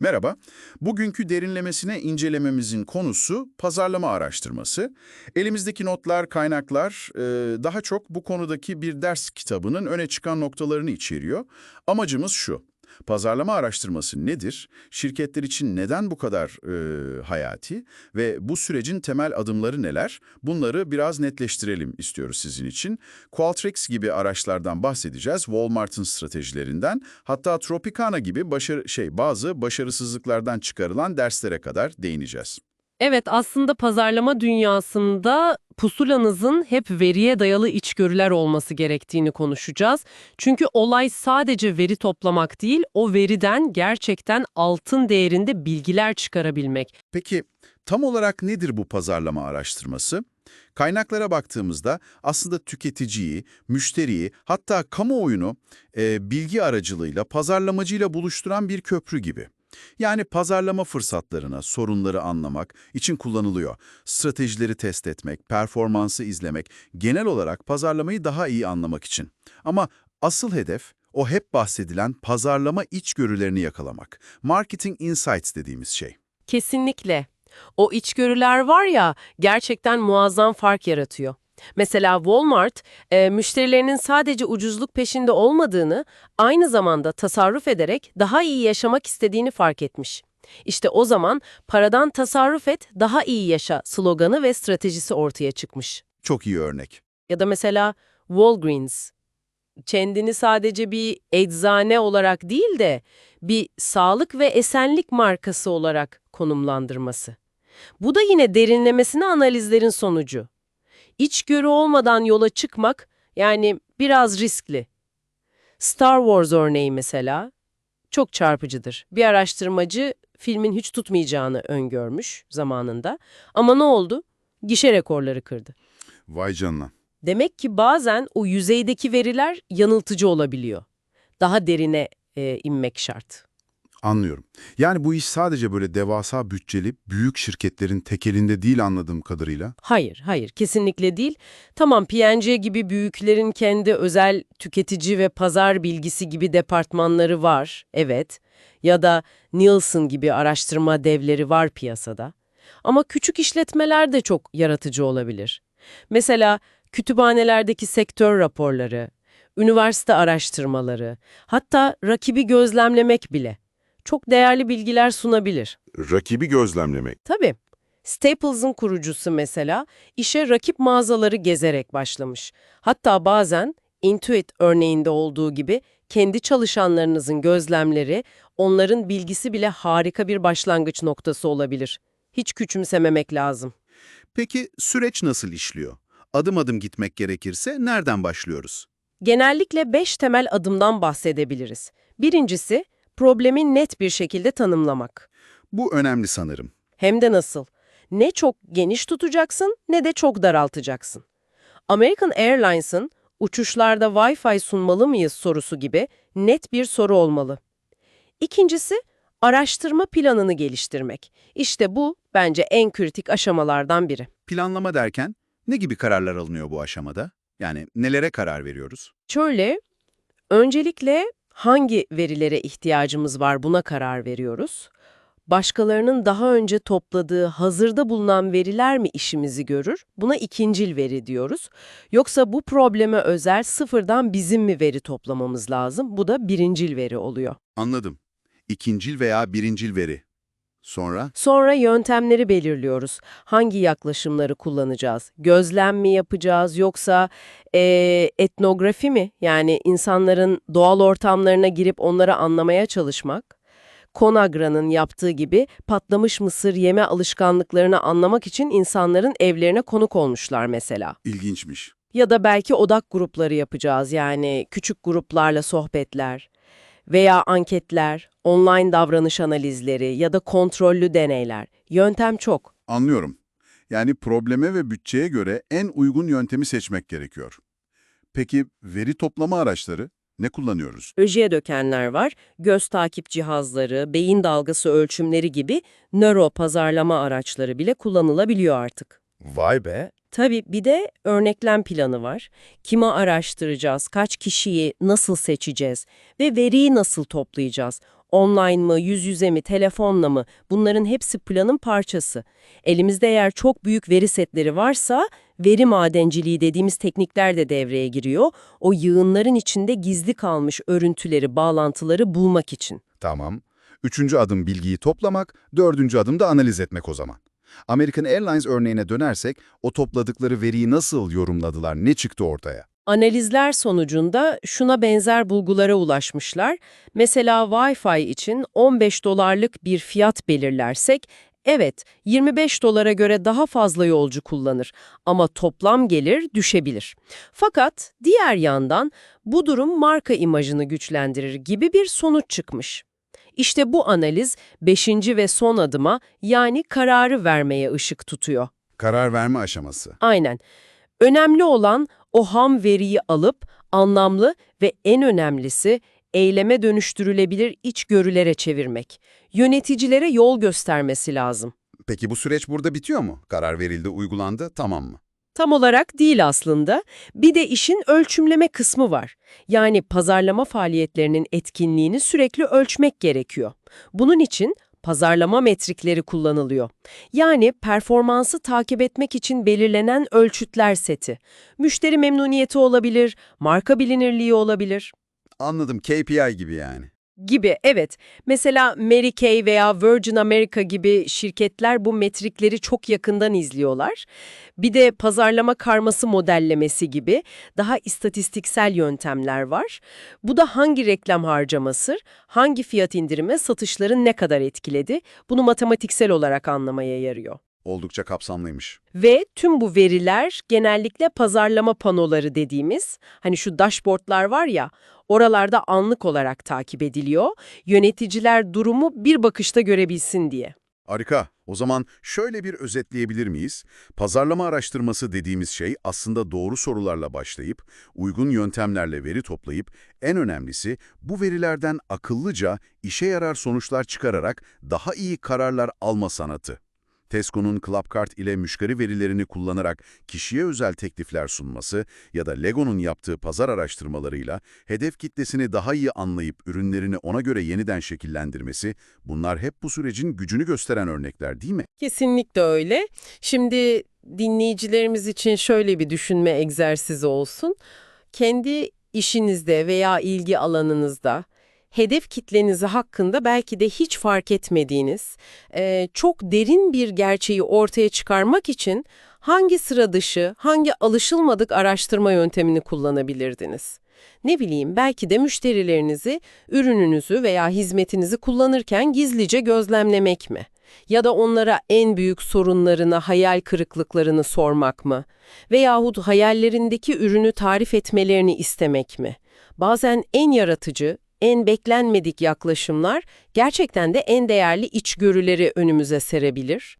Merhaba. Bugünkü derinlemesine incelememizin konusu pazarlama araştırması. Elimizdeki notlar, kaynaklar e, daha çok bu konudaki bir ders kitabının öne çıkan noktalarını içeriyor. Amacımız şu. Pazarlama araştırması nedir? Şirketler için neden bu kadar e, hayati? Ve bu sürecin temel adımları neler? Bunları biraz netleştirelim istiyoruz sizin için. Qualtrics gibi araçlardan bahsedeceğiz. Walmart'ın stratejilerinden, hatta Tropicana gibi başarı, şey, bazı başarısızlıklardan çıkarılan derslere kadar değineceğiz. Evet, aslında pazarlama dünyasında pusulanızın hep veriye dayalı içgörüler olması gerektiğini konuşacağız. Çünkü olay sadece veri toplamak değil, o veriden gerçekten altın değerinde bilgiler çıkarabilmek. Peki tam olarak nedir bu pazarlama araştırması? Kaynaklara baktığımızda aslında tüketiciyi, müşteriyi hatta kamuoyunu e, bilgi aracılığıyla pazarlamacıyla buluşturan bir köprü gibi. Yani pazarlama fırsatlarına, sorunları anlamak için kullanılıyor. Stratejileri test etmek, performansı izlemek, genel olarak pazarlamayı daha iyi anlamak için. Ama asıl hedef o hep bahsedilen pazarlama içgörülerini yakalamak. Marketing Insights dediğimiz şey. Kesinlikle. O içgörüler var ya, gerçekten muazzam fark yaratıyor. Mesela Walmart, e, müşterilerinin sadece ucuzluk peşinde olmadığını, aynı zamanda tasarruf ederek daha iyi yaşamak istediğini fark etmiş. İşte o zaman paradan tasarruf et, daha iyi yaşa sloganı ve stratejisi ortaya çıkmış. Çok iyi örnek. Ya da mesela Walgreens, kendini sadece bir eczane olarak değil de bir sağlık ve esenlik markası olarak konumlandırması. Bu da yine derinlemesine analizlerin sonucu. İçgörü olmadan yola çıkmak yani biraz riskli. Star Wars örneği mesela çok çarpıcıdır. Bir araştırmacı filmin hiç tutmayacağını öngörmüş zamanında ama ne oldu? Gişe rekorları kırdı. Vay canına. Demek ki bazen o yüzeydeki veriler yanıltıcı olabiliyor. Daha derine e, inmek şart. Anlıyorum. Yani bu iş sadece böyle devasa bütçeli, büyük şirketlerin tekelinde değil anladığım kadarıyla. Hayır, hayır kesinlikle değil. Tamam P&G gibi büyüklerin kendi özel tüketici ve pazar bilgisi gibi departmanları var, evet. Ya da Nielsen gibi araştırma devleri var piyasada. Ama küçük işletmeler de çok yaratıcı olabilir. Mesela kütüphanelerdeki sektör raporları, üniversite araştırmaları, hatta rakibi gözlemlemek bile çok değerli bilgiler sunabilir. Rakibi gözlemlemek. Tabii. Staples'ın kurucusu mesela işe rakip mağazaları gezerek başlamış. Hatta bazen Intuit örneğinde olduğu gibi kendi çalışanlarınızın gözlemleri, onların bilgisi bile harika bir başlangıç noktası olabilir. Hiç küçümsememek lazım. Peki süreç nasıl işliyor? Adım adım gitmek gerekirse nereden başlıyoruz? Genellikle beş temel adımdan bahsedebiliriz. Birincisi, problemi net bir şekilde tanımlamak. Bu önemli sanırım. Hem de nasıl? Ne çok geniş tutacaksın ne de çok daraltacaksın. American Airlines'ın uçuşlarda Wi-Fi sunmalı mıyız sorusu gibi net bir soru olmalı. İkincisi, araştırma planını geliştirmek. İşte bu bence en kritik aşamalardan biri. Planlama derken ne gibi kararlar alınıyor bu aşamada? Yani nelere karar veriyoruz? Şöyle, öncelikle hangi verilere ihtiyacımız var buna karar veriyoruz. Başkalarının daha önce topladığı hazırda bulunan veriler mi işimizi görür? Buna ikincil veri diyoruz. Yoksa bu probleme özel sıfırdan bizim mi veri toplamamız lazım? Bu da birincil veri oluyor. Anladım. İkincil veya birincil veri. Sonra? Sonra yöntemleri belirliyoruz. Hangi yaklaşımları kullanacağız? Gözlem mi yapacağız yoksa eee, etnografi mi? Yani insanların doğal ortamlarına girip onları anlamaya çalışmak. Conagra'nın yaptığı gibi patlamış mısır yeme alışkanlıklarını anlamak için insanların evlerine konuk olmuşlar mesela. İlginçmiş. Ya da belki odak grupları yapacağız yani küçük gruplarla sohbetler veya anketler, online davranış analizleri ya da kontrollü deneyler. Yöntem çok. Anlıyorum. Yani probleme ve bütçeye göre en uygun yöntemi seçmek gerekiyor. Peki veri toplama araçları ne kullanıyoruz? Öjeye dökenler var, göz takip cihazları, beyin dalgası ölçümleri gibi nöro pazarlama araçları bile kullanılabiliyor artık. Vay be. Tabii bir de örneklem planı var. Kimi araştıracağız, kaç kişiyi nasıl seçeceğiz ve veriyi nasıl toplayacağız? Online mı, yüz yüze mi, telefonla mı bunların hepsi planın parçası. Elimizde eğer çok büyük veri setleri varsa veri madenciliği dediğimiz teknikler de devreye giriyor. O yığınların içinde gizli kalmış örüntüleri, bağlantıları bulmak için. Tamam. Üçüncü adım bilgiyi toplamak, dördüncü adım da analiz etmek o zaman. American Airlines örneğine dönersek, o topladıkları veriyi nasıl yorumladılar, ne çıktı ortaya? Analizler sonucunda şuna benzer bulgulara ulaşmışlar. Mesela Wi-Fi için 15 dolarlık bir fiyat belirlersek, evet 25 dolara göre daha fazla yolcu kullanır ama toplam gelir düşebilir. Fakat diğer yandan bu durum marka imajını güçlendirir gibi bir sonuç çıkmış. İşte bu analiz 5. ve son adıma yani kararı vermeye ışık tutuyor. Karar verme aşaması. Aynen. Önemli olan o ham veriyi alıp anlamlı ve en önemlisi eyleme dönüştürülebilir içgörülere çevirmek. Yöneticilere yol göstermesi lazım. Peki bu süreç burada bitiyor mu? Karar verildi, uygulandı, tamam mı? Tam olarak değil aslında. Bir de işin ölçümleme kısmı var. Yani pazarlama faaliyetlerinin etkinliğini sürekli ölçmek gerekiyor. Bunun için pazarlama metrikleri kullanılıyor. Yani performansı takip etmek için belirlenen ölçütler seti. Müşteri memnuniyeti olabilir, marka bilinirliği olabilir Anladım, KPI gibi yani. Gibi. Evet, mesela Mary Kay veya Virgin America gibi şirketler bu metrikleri çok yakından izliyorlar. Bir de pazarlama karması modellemesi gibi daha istatistiksel yöntemler var. Bu da hangi reklam harcaması, hangi fiyat indirime satışların ne kadar etkiledi, bunu matematiksel olarak anlamaya yarıyor. Oldukça kapsamlıymış. Ve tüm bu veriler genellikle pazarlama panoları dediğimiz, hani şu dashboardlar var ya, oralarda anlık olarak takip ediliyor. Yöneticiler durumu bir bakışta görebilsin diye. Harika. O zaman şöyle bir özetleyebilir miyiz? Pazarlama araştırması dediğimiz şey aslında doğru sorularla başlayıp, uygun yöntemlerle veri toplayıp, en önemlisi bu verilerden akıllıca, işe yarar sonuçlar çıkararak daha iyi kararlar alma sanatı. Tesco'nun Clubcard ile müşteri verilerini kullanarak kişiye özel teklifler sunması ya da Lego'nun yaptığı pazar araştırmalarıyla hedef kitlesini daha iyi anlayıp ürünlerini ona göre yeniden şekillendirmesi, bunlar hep bu sürecin gücünü gösteren örnekler değil mi? Kesinlikle öyle. Şimdi dinleyicilerimiz için şöyle bir düşünme egzersizi olsun. Kendi işinizde veya ilgi alanınızda hedef kitlenizi hakkında belki de hiç fark etmediğiniz, e, çok derin bir gerçeği ortaya çıkarmak için hangi sıra dışı, hangi alışılmadık araştırma yöntemini kullanabilirdiniz? Ne bileyim belki de müşterilerinizi, ürününüzü veya hizmetinizi kullanırken gizlice gözlemlemek mi? Ya da onlara en büyük sorunlarını, hayal kırıklıklarını sormak mı? Veyahut hayallerindeki ürünü tarif etmelerini istemek mi? Bazen en yaratıcı, en beklenmedik yaklaşımlar gerçekten de en değerli içgörüleri önümüze serebilir.